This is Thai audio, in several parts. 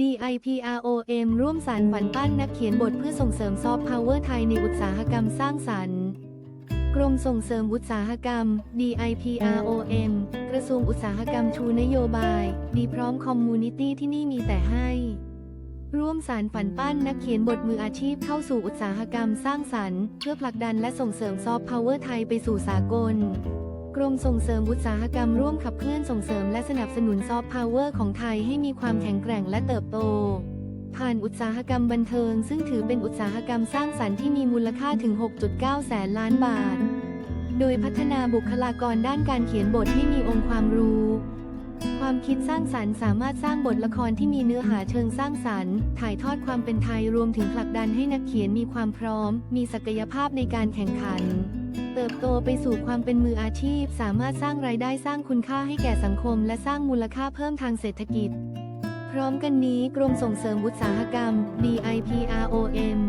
DIPROM ร่วมสารฝันปั้นนักเขียนบทเพื่อส่งเสริมซอฟต์พาวเวอร์ไทยในอุตสาหกรรมสร้างสรรค์ กรมส่งเสริมอุตสาหกรรม DIPROM กระทรวงอุตสาหกรรมชูนโยบาย ดีพร้อมคอมมูนิตี้ที่นี่มีแต่ให้ ร่วมสารฝันปั้นนักเขียนบทมืออาชีพเข้าสู่อุตสาหกรรมสร้างสรรค์ เพื่อผลักดันและส่งเสริมซอฟต์พาวเวอร์ไทยไปสู่สากล กรมส่งเสริมอุตสาหกรรมร่วมขับเคลื่อนส่งเสริมและสนับสนุนซอฟต์พาวเวอร์ของไทยให้มีความแข็งแกร่งและเติบโต ผ่านอุตสาหกรรมบันเทิง ซึ่งถือเป็นอุตสาหกรรมสร้างสรรค์ที่มีมูลค่าถึง 6.9 แสนล้านบาท โดยพัฒนาบุคลากรด้านการเขียนบทให้มีองค์ความรู้ ความคิดสร้างสรรค์สามารถสร้างบทละครที่มีเนื้อหาเชิงสร้างสรรค์ ถ่ายทอดความเป็นไทยรวมถึงผลักดันให้นักเขียนมีความพร้อม มีศักยภาพในการแข่งขัน เติบโตไปสู่ความเป็นมืออาชีพ สามารถสร้างรายได้สร้างคุณค่าให้แก่สังคม และสร้างมูลค่าเพิ่มทางเศรษฐกิจ พร้อมกันนี้กรมส่งเสริมอุตสาหกรรม DIPROM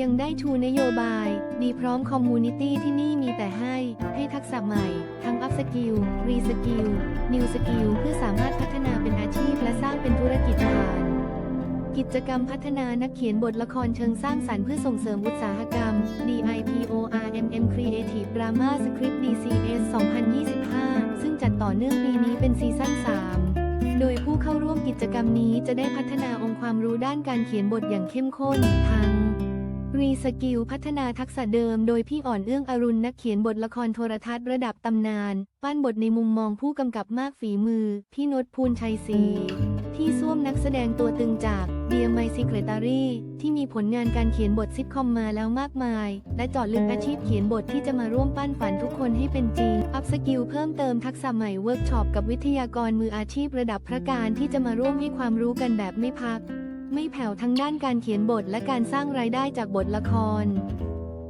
ยังได้ชูนโยบาย ดีพร้อมคอมมูนิตี้ที่นี่มีแต่ให้ ให้ทักษะใหม่ ทั้งอัพสกิลรีสกิลนิวสกิลเพื่อสามารถพัฒนาเป็นอาชีพ กิจกรรมพัฒนานักเขียนบทละครเชิงสร้างสรรค์เพื่อส่งเสริมอุตสาหกรรม DIPORMM Creative Drama Script DCS 2025 ซึ่งจัดต่อเนื่องปีนี้เป็นซีซั่น 3 โดยผู้เข้าร่วมกิจกรรมนี้จะได้พัฒนาองค์ความรู้ด้านการเขียนบทอย่างเข้มข้นทั้งรีสกิลพัฒนาทักษะเดิมโดยพี่อ่อนเอื้องอรุณนักเขียนบทละครโทรทัศน์ระดับตำนาน ปั้นบทในมุมมองผู้กำกับมากฝีมือ พี่นศภูลชัยศรีพี่ส้วมนักแสดงตัวตึงจากเดียไมซิเกรตารีที่มีผลงานการเขียนบทซิทคอมมาแล้วมากมาย และจอดลึกอาชีพเขียนบทที่จะมาร่วมปั้นฝันทุกคนให้เป็นจริง อัพสกิลเพิ่มเติมทักษะใหม่เวิร์กช็อปกับวิทยากรมืออาชีพระดับพระการที่จะมาร่วมให้ความรู้กันแบบไม่พัก ไม่แผ่วทั้งด้านการเขียนบทและการสร้างรายได้จากบทละคร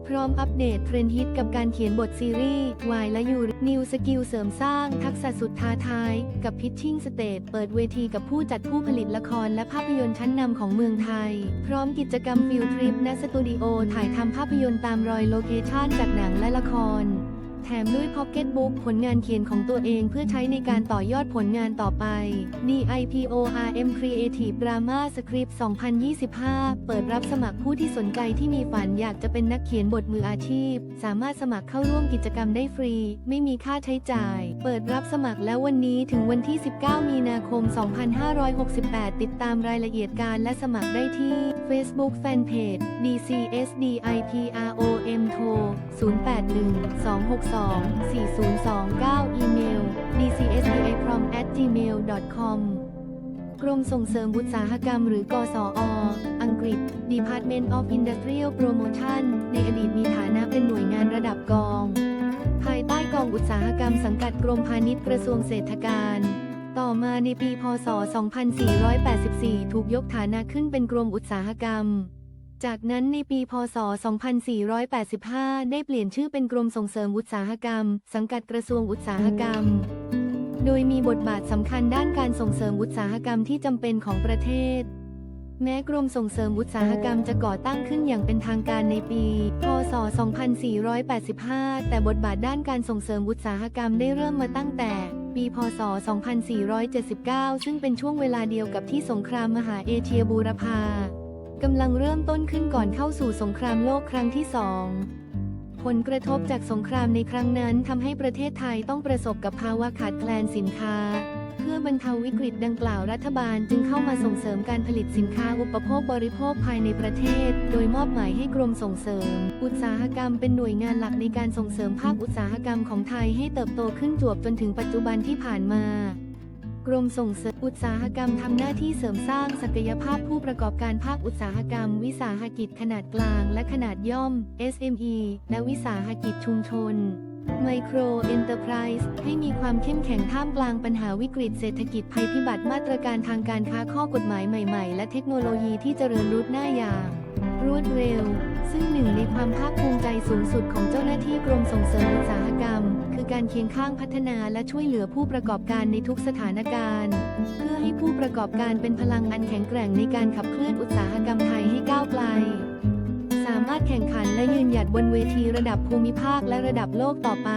พร้อมอัปเดตเทรนด์ฮิตกับการเขียนบทซีรีส์วายและยูนิวสกิลเสริมสร้างทักษะสุดท้าทาย กับพิชชิ่งสเตจเปิดเวทีกับผู้จัดผู้ผลิตละครและภาพยนตร์ชั้นนำของเมืองไทย พร้อมกิจกรรมฟิลทริปณสตูดิโอถ่ายทำภาพยนตร์ตามรอยโลเคชั่นจากหนังและละคร แถมด้วยพ็อกเก็ตบุ๊กผลงานเขียนของตัวเองเพื่อใช้ในการต่อยอดผลงานต่อไป DIPORM Creative Drama Script 2025 เปิดรับสมัครผู้ที่สนใจที่มีฝันอยากจะเป็นนักเขียนบทมืออาชีพ สามารถสมัครเข้าร่วมกิจกรรมได้ฟรี ไม่มีค่าใช้จ่าย เปิดรับสมัครแล้ววันนี้ถึงวันที่ 19 มีนาคม 2568 ติดตามรายละเอียดการและสมัครได้ที่ Facebook Fanpage DCSDIPROM โทร 081 262 4029 อีเมล dcsdiprom@gmail.com กรมส่งเสริมอุตสาหกรรมหรือกสอ อังกฤษ Department of Industrial Promotion ในอดีตมีฐานะเป็นหน่วยงานระดับกอง ภายใต้กองอุตสาหกรรมสังกัดกรมพาณิชย์กระทรวงเศรษฐการ ต่อมาในปี พศ 2484 ถูกยกฐานะขึ้นเป็นกรมอุตสาหกรรม จากนั้นในปีพศ 2485 ได้เปลี่ยนชื่อเป็นกรมส่งเสริมอุตสาหกรรม สังกัดกระทรวงอุตสาหกรรม โดยมีบทบาทสำคัญด้านการส่งเสริมอุตสาหกรรมที่จำเป็นของประเทศ แม้กรมส่งเสริมอุตสาหกรรมจะก่อตั้งขึ้นอย่างเป็นทางการในปี พศ 2485 แต่บทบาทด้านการส่งเสริมอุตสาหกรรมได้เริ่มมาตั้งแต่ปี พศ 2479 ซึ่งเป็นช่วงเวลาเดียวกับที่สงครามมหาเอเชียบูรพา กำลังเริ่มต้นขึ้นก่อนเข้าสู่สงครามโลกครั้งที่สองผลกระทบจากสงครามในครั้งนั้นทำให้ประเทศไทยต้องประสบกับภาวะขาดแคลนสินค้า เพื่อบรรเทาวิกฤตดังกล่าวรัฐบาลจึงเข้ามาส่งเสริมการผลิตสินค้าอุปโภคบริโภคภายในประเทศ โดยมอบหมายให้กรมส่งเสริม อุตสาหกรรมเป็นหน่วยงานหลักในการส่งเสริมภาคอุตสาหกรรมของไทยให้เติบโตขึ้นจวบจนถึงปัจจุบันที่ผ่านมา กรมส่งเสริมอุตสาหกรรมทำหน้าที่เสริมสร้างศักยภาพผู้ประกอบการภาคอุตสาหกรรม วิสาหกิจขนาดกลางและขนาดย่อม SME และวิสาหกิจชุมชน Micro Enterprise ให้มีความเข้มแข็งท่ามกลางปัญหาวิกฤตเศรษฐกิจภัยพิบัติมาตรการทางการค้าข้อกฎหมายใหม่ ๆ และเทคโนโลยีที่เจริญรุดหน้าอย่าง รวดเร็ว ซึ่งหนึ่งในความภาคภูมิใจสูงสุดของเจ้าหน้าที่กรมส่งเสริมอุตสาหกรรม คือการเคียงข้างพัฒนาและช่วยเหลือผู้ประกอบการในทุกสถานการณ์ เพื่อให้ผู้ประกอบการเป็นพลังอันแข็งแกร่งในการขับเคลื่อนอุตสาหกรรมไทยให้ก้าวไกลสามารถแข่งขันและยืนหยัดบนเวทีระดับภูมิภาคและระดับโลกต่อไป